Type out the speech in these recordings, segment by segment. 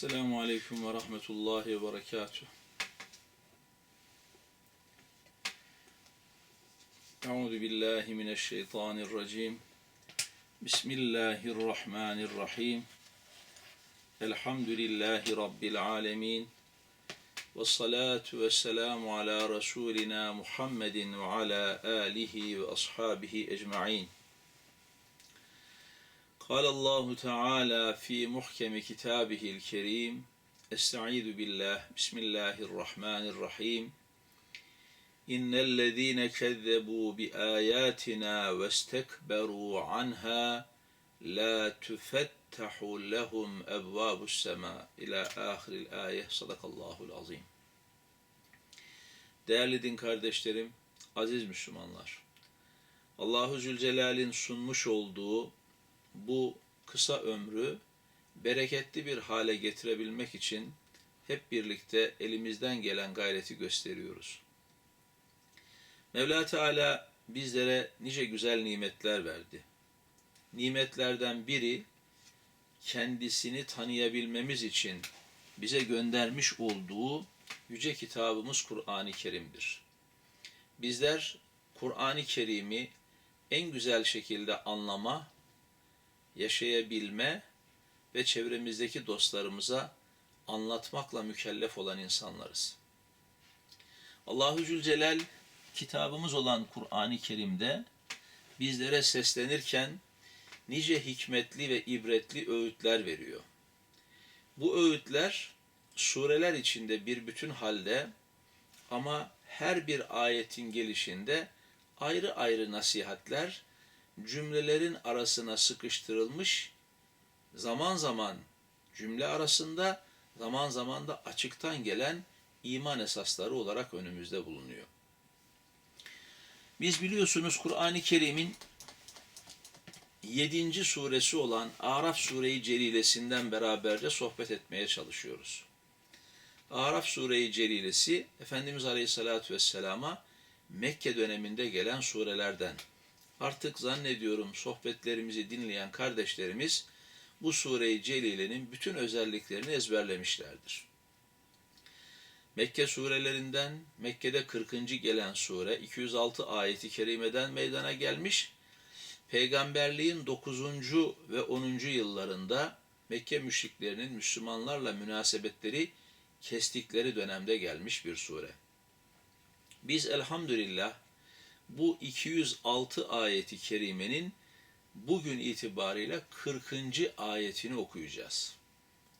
Esselamu Aleyküm ve Rahmetullahi ve Berekatuhu. Euzu billahi mineşşeytanirracim. Bismillahirrahmanirrahim. Elhamdülillahi Rabbil alemin. Ve salatu ve selamu ala Resulina Muhammedin ve ala alihi ve ashabihi ecma'in. قال الله تعالى في محكم كتابه الكريم استعيذ بالله بسم الله الرحمن الرحيم إن الذين كذبوا بآياتنا واستكبروا عنها لا تفتح لهم أبواب السماء إلى آخر الآية صدق الله العظيم Değerli din kardeşlerim, aziz Müslümanlar, Allahu Zülcelal'in sunmuş olduğu bu kısa ömrü bereketli bir hale getirebilmek için hep birlikte elimizden gelen gayreti gösteriyoruz. Mevla Teala bizlere nice güzel nimetler verdi. Nimetlerden biri kendisini tanıyabilmemiz için bize göndermiş olduğu yüce kitabımız Kur'an-ı Kerim'dir. Bizler Kur'an-ı Kerim'i en güzel şekilde anlama yaşayabilme ve çevremizdeki dostlarımıza anlatmakla mükellef olan insanlarız. Allahu Zülcelal kitabımız olan Kur'an-ı Kerim'de bizlere seslenirken nice hikmetli ve ibretli öğütler veriyor. Bu öğütler sureler içinde bir bütün halde ama her bir ayetin gelişinde ayrı ayrı nasihatler cümlelerin arasına sıkıştırılmış, zaman zaman cümle arasında, zaman zaman da açıktan gelen iman esasları olarak önümüzde bulunuyor. Biz biliyorsunuz Kur'an-ı Kerim'in 7. suresi olan Araf Sure-i Celilesinden beraberce sohbet etmeye çalışıyoruz. Araf Sure-i Celilesi Efendimiz Aleyhisselatü Vesselam'a Mekke döneminde gelen surelerden Artık zannediyorum sohbetlerimizi dinleyen kardeşlerimiz bu sure-i celilenin bütün özelliklerini ezberlemişlerdir. Mekke surelerinden Mekke'de 40. gelen sure 206 ayeti kerimeden meydana gelmiş. Peygamberliğin 9. ve 10. yıllarında Mekke müşriklerinin Müslümanlarla münasebetleri kestikleri dönemde gelmiş bir sure. Biz elhamdülillah bu 206 ayeti kerimenin bugün itibariyle 40. ayetini okuyacağız.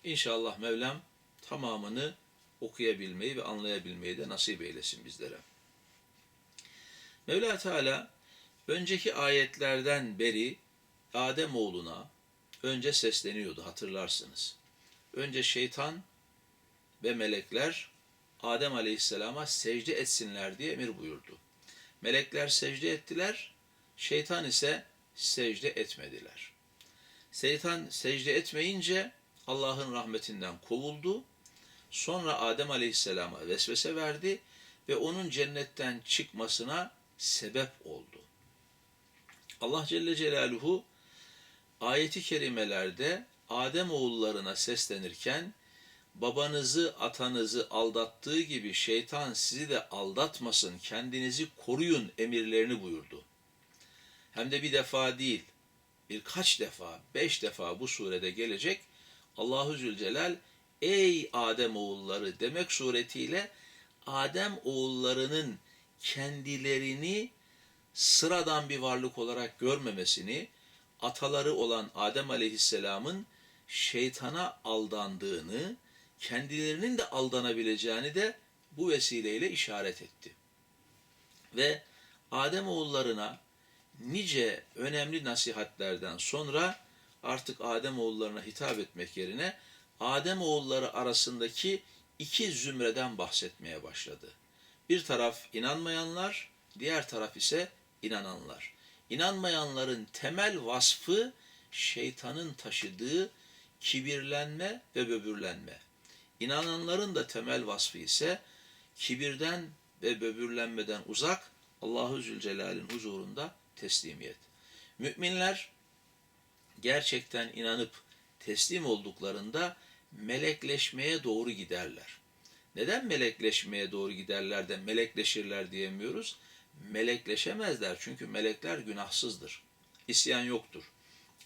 İnşallah Mevlam tamamını okuyabilmeyi ve anlayabilmeyi de nasip eylesin bizlere. Mevla Teala önceki ayetlerden beri Adem oğluna önce sesleniyordu hatırlarsınız. Önce şeytan ve melekler Adem Aleyhisselam'a secde etsinler diye emir buyurdu. Melekler secde ettiler, şeytan ise secde etmediler. Şeytan secde etmeyince Allah'ın rahmetinden kovuldu. Sonra Adem Aleyhisselam'a vesvese verdi ve onun cennetten çıkmasına sebep oldu. Allah Celle Celaluhu ayeti kerimelerde Adem oğullarına seslenirken babanızı, atanızı aldattığı gibi şeytan sizi de aldatmasın, kendinizi koruyun emirlerini buyurdu. Hem de bir defa değil, birkaç defa, beş defa bu surede gelecek Allahu Zülcelal, ey Adem oğulları demek suretiyle Adem oğullarının kendilerini sıradan bir varlık olarak görmemesini, ataları olan Adem aleyhisselamın şeytana aldandığını, kendilerinin de aldanabileceğini de bu vesileyle işaret etti. Ve Adem oğullarına nice önemli nasihatlerden sonra artık Adem oğullarına hitap etmek yerine Adem oğulları arasındaki iki zümreden bahsetmeye başladı. Bir taraf inanmayanlar, diğer taraf ise inananlar. İnanmayanların temel vasfı şeytanın taşıdığı kibirlenme ve böbürlenme. İnananların da temel vasfı ise kibirden ve böbürlenmeden uzak Allahu Zülcelal'in huzurunda teslimiyet. Müminler gerçekten inanıp teslim olduklarında melekleşmeye doğru giderler. Neden melekleşmeye doğru giderler de melekleşirler diyemiyoruz? Melekleşemezler çünkü melekler günahsızdır. İsyan yoktur.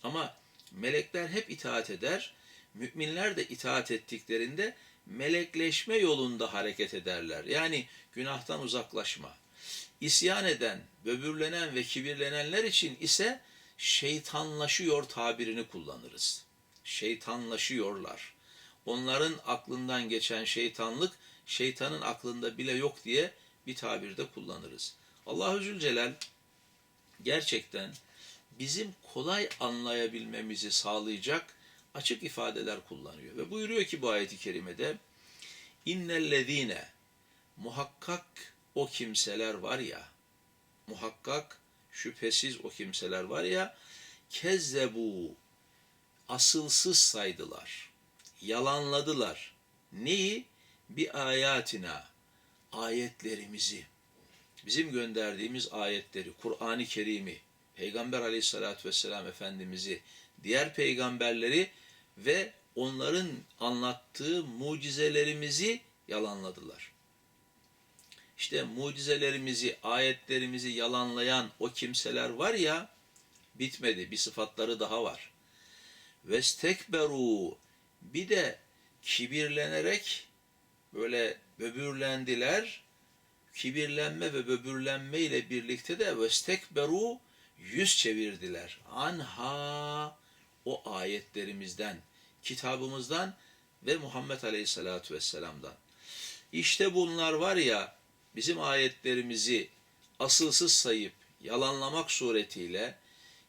Ama melekler hep itaat eder. Müminler de itaat ettiklerinde melekleşme yolunda hareket ederler. Yani günahtan uzaklaşma. İsyan eden, böbürlenen ve kibirlenenler için ise şeytanlaşıyor tabirini kullanırız. Şeytanlaşıyorlar. Onların aklından geçen şeytanlık şeytanın aklında bile yok diye bir tabirde kullanırız. Allahü Zülcelal gerçekten bizim kolay anlayabilmemizi sağlayacak açık ifadeler kullanıyor. Ve buyuruyor ki bu ayeti kerimede innellezine muhakkak o kimseler var ya muhakkak şüphesiz o kimseler var ya kezzebu asılsız saydılar. Yalanladılar. Neyi? Bir ayatina ayetlerimizi bizim gönderdiğimiz ayetleri, Kur'an-ı Kerim'i, Peygamber aleyhissalatü vesselam Efendimiz'i, diğer peygamberleri ve onların anlattığı mucizelerimizi yalanladılar. İşte mucizelerimizi, ayetlerimizi yalanlayan o kimseler var ya, bitmedi. Bir sıfatları daha var. Vestekberu bir de kibirlenerek böyle böbürlendiler. Kibirlenme ve böbürlenme ile birlikte de vestekberu yüz çevirdiler. Anha o ayetlerimizden, kitabımızdan ve Muhammed Aleyhisselatü Vesselam'dan. İşte bunlar var ya bizim ayetlerimizi asılsız sayıp yalanlamak suretiyle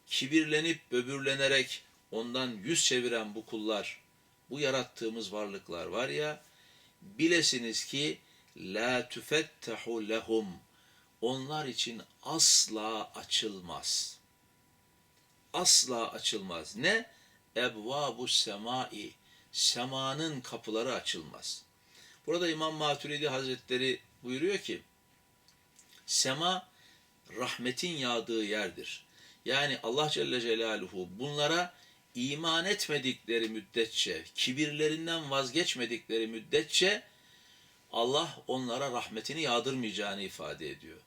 kibirlenip böbürlenerek ondan yüz çeviren bu kullar, bu yarattığımız varlıklar var ya bilesiniz ki la tufettahu lehum onlar için asla açılmaz. Asla açılmaz. Ne? Ebvabu semai semanın kapıları açılmaz. Burada İmam Maturidi Hazretleri buyuruyor ki sema rahmetin yağdığı yerdir. Yani Allah Celle Celaluhu bunlara iman etmedikleri müddetçe, kibirlerinden vazgeçmedikleri müddetçe Allah onlara rahmetini yağdırmayacağını ifade ediyor.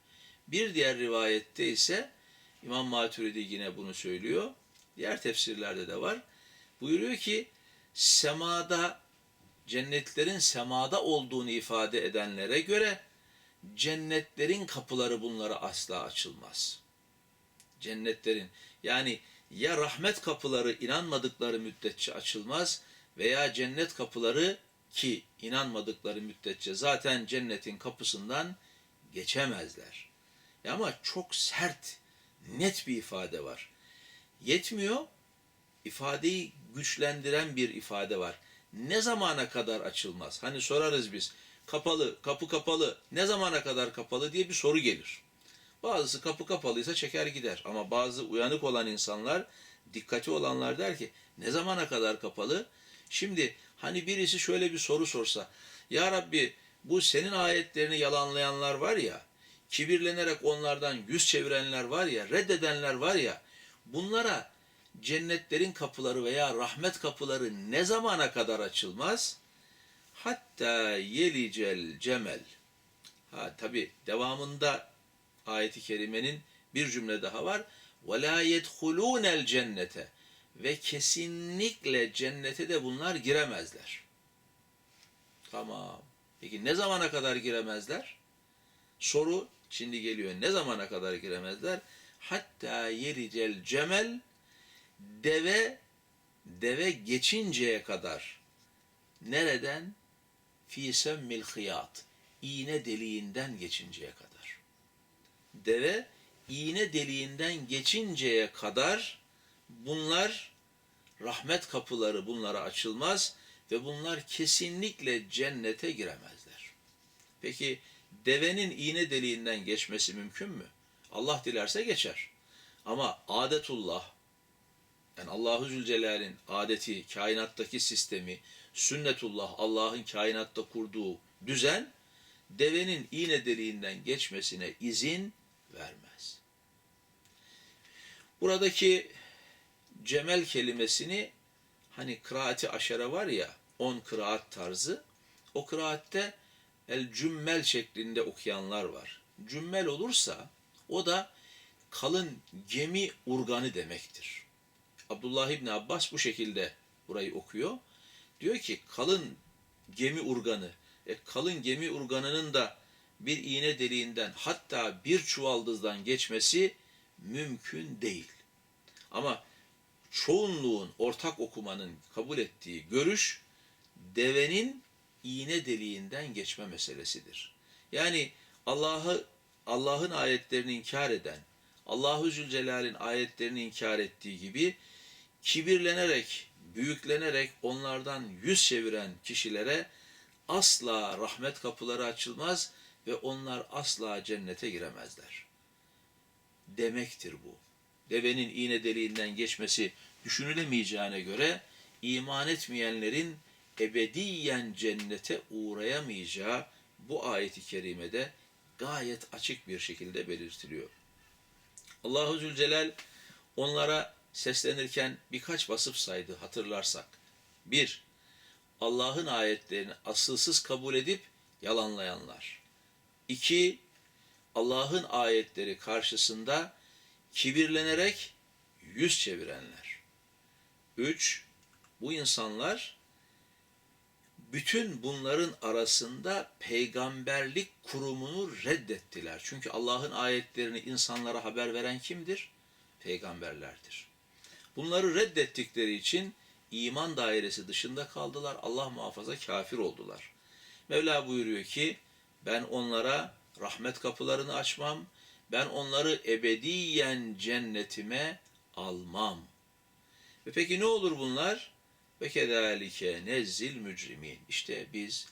Bir diğer rivayette ise İmam Maturidi yine bunu söylüyor. Diğer tefsirlerde de var. Buyuruyor ki semada cennetlerin semada olduğunu ifade edenlere göre cennetlerin kapıları bunlara asla açılmaz. Cennetlerin yani ya rahmet kapıları inanmadıkları müddetçe açılmaz veya cennet kapıları ki inanmadıkları müddetçe zaten cennetin kapısından geçemezler. Ama çok sert, net bir ifade var. Yetmiyor, ifadeyi güçlendiren bir ifade var. Ne zamana kadar açılmaz? Hani sorarız biz, kapalı, kapı kapalı, ne zamana kadar kapalı diye bir soru gelir. Bazısı kapı kapalıysa çeker gider. Ama bazı uyanık olan insanlar, dikkati olanlar der ki, ne zamana kadar kapalı? Şimdi hani birisi şöyle bir soru sorsa, Ya Rabbi bu senin ayetlerini yalanlayanlar var ya, kibirlenerek onlardan yüz çevirenler var ya, reddedenler var ya, bunlara cennetlerin kapıları veya rahmet kapıları ne zamana kadar açılmaz? Hatta yelicel cemel. Ha tabi devamında ayeti kerimenin bir cümle daha var. Ve la yedhulûnel cennete. Ve kesinlikle cennete de bunlar giremezler. Tamam. Peki ne zamana kadar giremezler? Soru şimdi geliyor. Ne zamana kadar giremezler? Hatta yericel cemel deve deve geçinceye kadar nereden? Fi semmil hıyat. İğne deliğinden geçinceye kadar. Deve iğne deliğinden geçinceye kadar bunlar rahmet kapıları bunlara açılmaz ve bunlar kesinlikle cennete giremezler. Peki devenin iğne deliğinden geçmesi mümkün mü? Allah dilerse geçer. Ama adetullah yani Allahu Zülcelal'in adeti, kainattaki sistemi, sünnetullah, Allah'ın kainatta kurduğu düzen devenin iğne deliğinden geçmesine izin vermez. Buradaki cemel kelimesini hani kıraati aşere var ya 10 kıraat tarzı. O kıraatte el cümmel şeklinde okuyanlar var. Cümmel olursa o da kalın gemi urganı demektir. Abdullah İbni Abbas bu şekilde burayı okuyor. Diyor ki kalın gemi urganı. E, kalın gemi urganının da bir iğne deliğinden hatta bir çuvaldızdan geçmesi mümkün değil. Ama çoğunluğun ortak okumanın kabul ettiği görüş devenin iğne deliğinden geçme meselesidir. Yani Allah'ı Allah'ın ayetlerini inkar eden, Allahu Zülcelal'in ayetlerini inkar ettiği gibi kibirlenerek, büyüklenerek onlardan yüz çeviren kişilere asla rahmet kapıları açılmaz ve onlar asla cennete giremezler. Demektir bu. Devenin iğne deliğinden geçmesi düşünülemeyeceğine göre iman etmeyenlerin ebediyen cennete uğrayamayacağı bu ayeti kerimede gayet açık bir şekilde belirtiliyor. Allahu Zülcelal onlara seslenirken birkaç basıp saydı hatırlarsak. Bir, Allah'ın ayetlerini asılsız kabul edip yalanlayanlar. İki, Allah'ın ayetleri karşısında kibirlenerek yüz çevirenler. Üç, bu insanlar bütün bunların arasında peygamberlik kurumunu reddettiler. Çünkü Allah'ın ayetlerini insanlara haber veren kimdir? Peygamberlerdir. Bunları reddettikleri için iman dairesi dışında kaldılar. Allah muhafaza kafir oldular. Mevla buyuruyor ki ben onlara rahmet kapılarını açmam. Ben onları ebediyen cennetime almam. Ve peki ne olur bunlar? Ve kedalike nezzil mücrimin. İşte biz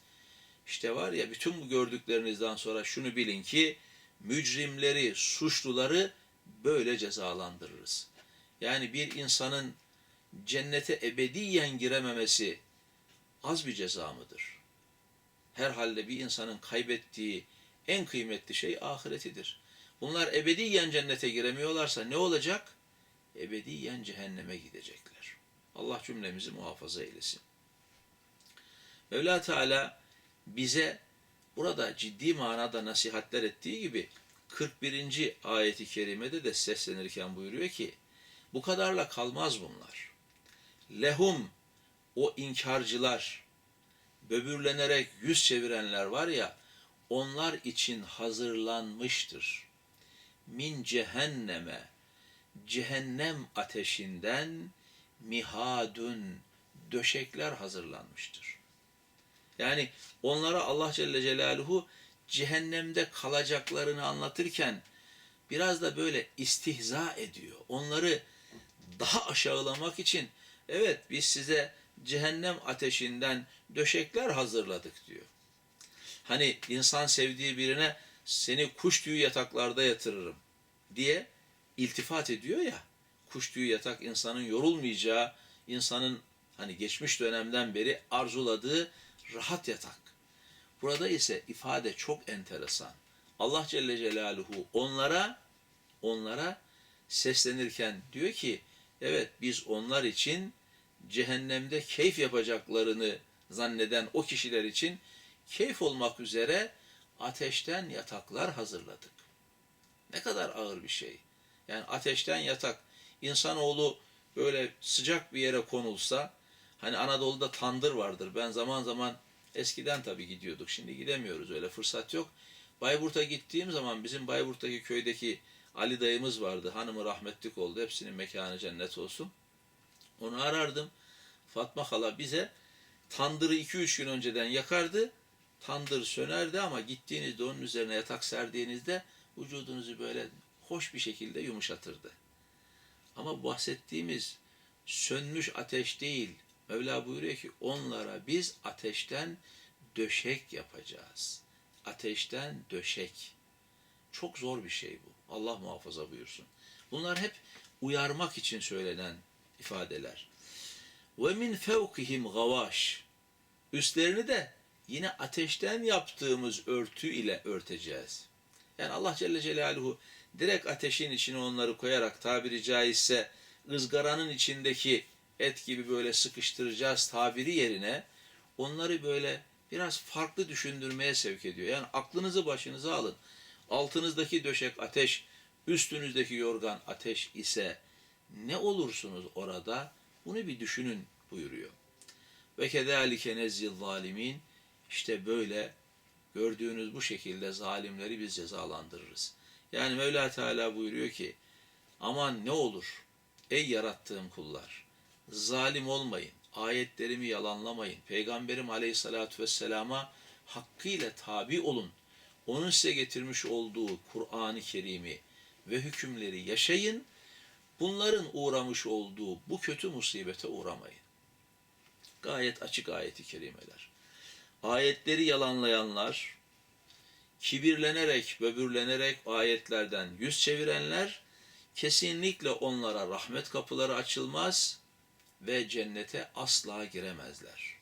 işte var ya bütün bu gördüklerinizden sonra şunu bilin ki mücrimleri, suçluları böyle cezalandırırız. Yani bir insanın cennete ebediyen girememesi az bir ceza mıdır? Herhalde bir insanın kaybettiği en kıymetli şey ahiretidir. Bunlar ebediyen cennete giremiyorlarsa ne olacak? Ebediyen cehenneme gidecekler. Allah cümlemizi muhafaza eylesin. Mevla Teala bize burada ciddi manada nasihatler ettiği gibi 41. ayeti kerimede de seslenirken buyuruyor ki bu kadarla kalmaz bunlar. Lehum o inkarcılar, böbürlenerek yüz çevirenler var ya, onlar için hazırlanmıştır. Min cehenneme, cehennem ateşinden mihadun, döşekler hazırlanmıştır. Yani onlara Allah Celle Celaluhu cehennemde kalacaklarını anlatırken biraz da böyle istihza ediyor. Onları daha aşağılamak için evet biz size cehennem ateşinden döşekler hazırladık diyor. Hani insan sevdiği birine seni kuş tüyü yataklarda yatırırım diye iltifat ediyor ya. Kuş tüyü yatak insanın yorulmayacağı, insanın hani geçmiş dönemden beri arzuladığı rahat yatak. Burada ise ifade çok enteresan. Allah Celle Celaluhu onlara onlara seslenirken diyor ki evet biz onlar için cehennemde keyif yapacaklarını zanneden o kişiler için keyif olmak üzere ateşten yataklar hazırladık. Ne kadar ağır bir şey. Yani ateşten yatak. İnsanoğlu böyle sıcak bir yere konulsa, hani Anadolu'da tandır vardır. Ben zaman zaman eskiden tabii gidiyorduk. Şimdi gidemiyoruz öyle fırsat yok. Bayburt'a gittiğim zaman bizim Bayburt'taki köydeki Ali dayımız vardı. Hanımı rahmetlik oldu. Hepsinin mekanı cennet olsun. Onu arardım. Fatma hala bize tandırı 2-3 gün önceden yakardı. Tandır sönerdi ama gittiğinizde onun üzerine yatak serdiğinizde vücudunuzu böyle hoş bir şekilde yumuşatırdı. Ama bahsettiğimiz sönmüş ateş değil. Mevla buyuruyor ki onlara biz ateşten döşek yapacağız. Ateşten döşek. Çok zor bir şey bu. Allah muhafaza buyursun. Bunlar hep uyarmak için söylenen ifadeler. Ve min fevkihim gavaş. Üstlerini de yine ateşten yaptığımız örtü ile örteceğiz. Yani Allah Celle Celaluhu direkt ateşin içine onları koyarak tabiri caizse ızgaranın içindeki et gibi böyle sıkıştıracağız tabiri yerine onları böyle biraz farklı düşündürmeye sevk ediyor. Yani aklınızı başınıza alın. Altınızdaki döşek ateş, üstünüzdeki yorgan ateş ise ne olursunuz orada? Bunu bir düşünün buyuruyor. Ve kedalike nezzil zalimin işte böyle gördüğünüz bu şekilde zalimleri biz cezalandırırız. Yani Mevla Teala buyuruyor ki aman ne olur ey yarattığım kullar zalim olmayın, ayetlerimi yalanlamayın, Peygamberim Aleyhisselatü Vesselam'a hakkıyla tabi olun. Onun size getirmiş olduğu Kur'an-ı Kerim'i ve hükümleri yaşayın. Bunların uğramış olduğu bu kötü musibete uğramayın. Gayet açık ayeti kerimeler. Ayetleri yalanlayanlar, kibirlenerek, böbürlenerek ayetlerden yüz çevirenler, kesinlikle onlara rahmet kapıları açılmaz ve cennete asla giremezler.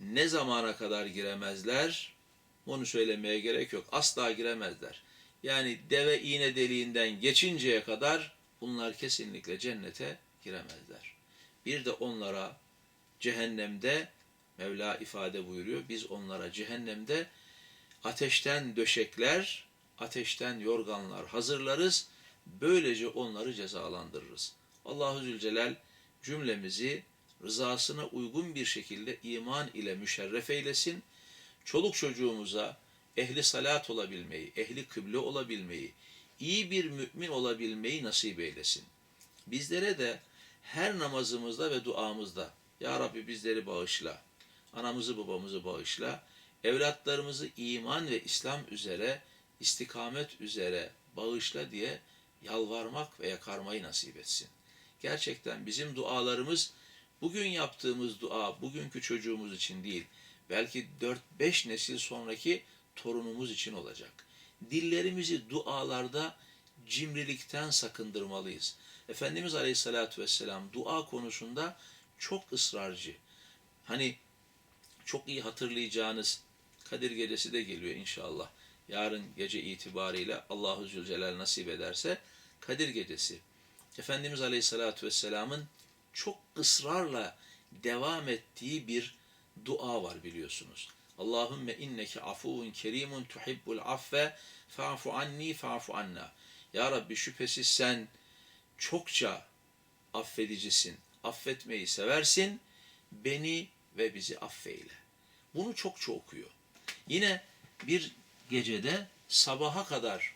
Ne zamana kadar giremezler? Onu söylemeye gerek yok. Asla giremezler. Yani deve iğne deliğinden geçinceye kadar bunlar kesinlikle cennete giremezler. Bir de onlara cehennemde Mevla ifade buyuruyor. Biz onlara cehennemde ateşten döşekler, ateşten yorganlar hazırlarız. Böylece onları cezalandırırız. Allahu Zülcelal cümlemizi rızasına uygun bir şekilde iman ile müşerref eylesin. Çoluk çocuğumuza ehli salat olabilmeyi, ehli kıble olabilmeyi, iyi bir mümin olabilmeyi nasip eylesin. Bizlere de her namazımızda ve duamızda Ya Rabbi bizleri bağışla, anamızı babamızı bağışla, evlatlarımızı iman ve İslam üzere, istikamet üzere bağışla diye yalvarmak ve yakarmayı nasip etsin. Gerçekten bizim dualarımız bugün yaptığımız dua bugünkü çocuğumuz için değil, belki 4-5 nesil sonraki torunumuz için olacak. Dillerimizi dualarda cimrilikten sakındırmalıyız. Efendimiz Aleyhisselatü Vesselam dua konusunda çok ısrarcı. Hani çok iyi hatırlayacağınız Kadir Gecesi de geliyor inşallah. Yarın gece itibariyle Allahu Zülcelal nasip ederse Kadir Gecesi. Efendimiz Aleyhisselatü Vesselam'ın çok ısrarla devam ettiği bir dua var biliyorsunuz. Allahümme inneke afuvun kerimun tuhibbul affe fa'fu anni fa'fu anna. Ya Rabbi şüphesiz sen çokça affedicisin, affetmeyi seversin, beni ve bizi affeyle. Bunu çokça okuyor. Yine bir gecede sabaha kadar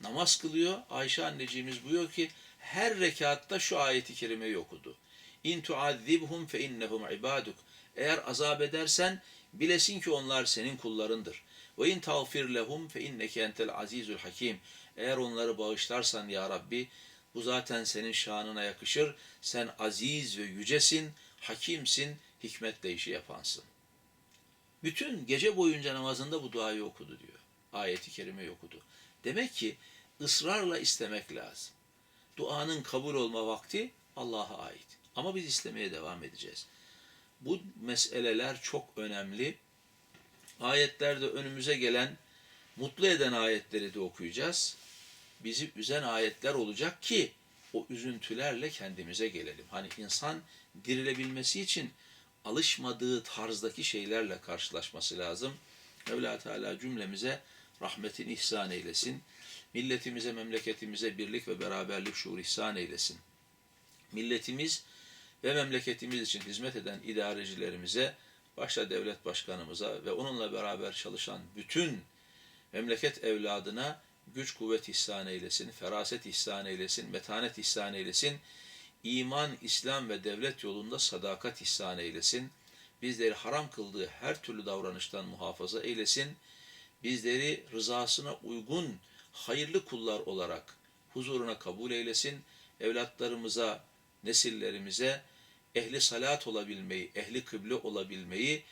namaz kılıyor. Ayşe anneciğimiz buyuruyor ki her rekatta şu ayeti kerimeyi okudu. İn tuazzibhum fe innehum ibaduk. Eğer azap edersen bilesin ki onlar senin kullarındır. Ve in tağfir lehum fe inneke entel azizul hakim. Eğer onları bağışlarsan ya Rabbi bu zaten senin şanına yakışır. Sen aziz ve yücesin, hakimsin, hikmetle işi yapansın. Bütün gece boyunca namazında bu duayı okudu diyor. Ayeti kerimeyi okudu. Demek ki ısrarla istemek lazım. Duanın kabul olma vakti Allah'a ait. Ama biz istemeye devam edeceğiz. Bu meseleler çok önemli. Ayetlerde önümüze gelen mutlu eden ayetleri de okuyacağız. Bizi üzen ayetler olacak ki o üzüntülerle kendimize gelelim. Hani insan dirilebilmesi için alışmadığı tarzdaki şeylerle karşılaşması lazım. Mevla Teala cümlemize rahmetin ihsan eylesin. Milletimize, memleketimize birlik ve beraberlik şuur ihsan eylesin. Milletimiz ve memleketimiz için hizmet eden idarecilerimize, başta devlet başkanımıza ve onunla beraber çalışan bütün memleket evladına güç kuvvet ihsan eylesin, feraset ihsan eylesin, metanet ihsan eylesin, iman, İslam ve devlet yolunda sadakat ihsan eylesin, bizleri haram kıldığı her türlü davranıştan muhafaza eylesin, bizleri rızasına uygun hayırlı kullar olarak huzuruna kabul eylesin, evlatlarımıza, nesillerimize ehli salat olabilmeyi, ehli kıble olabilmeyi,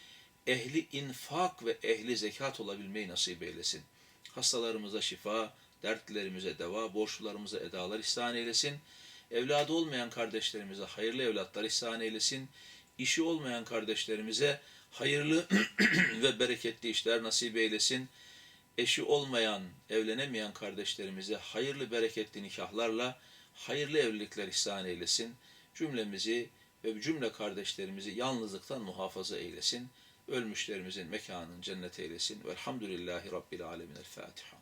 ehli infak ve ehli zekat olabilmeyi nasip eylesin. Hastalarımıza şifa, dertlerimize deva, borçlularımıza edalar ihsan eylesin. Evladı olmayan kardeşlerimize hayırlı evlatlar ihsan eylesin. İşi olmayan kardeşlerimize hayırlı ve bereketli işler nasip eylesin. Eşi olmayan, evlenemeyen kardeşlerimize hayırlı bereketli nikahlarla hayırlı evlilikler ihsan eylesin. Cümlemizi ve cümle kardeşlerimizi yalnızlıktan muhafaza eylesin. Ölmüşlerimizin mekanını cennet eylesin. Velhamdülillahi Rabbil Alemin. El Fatiha.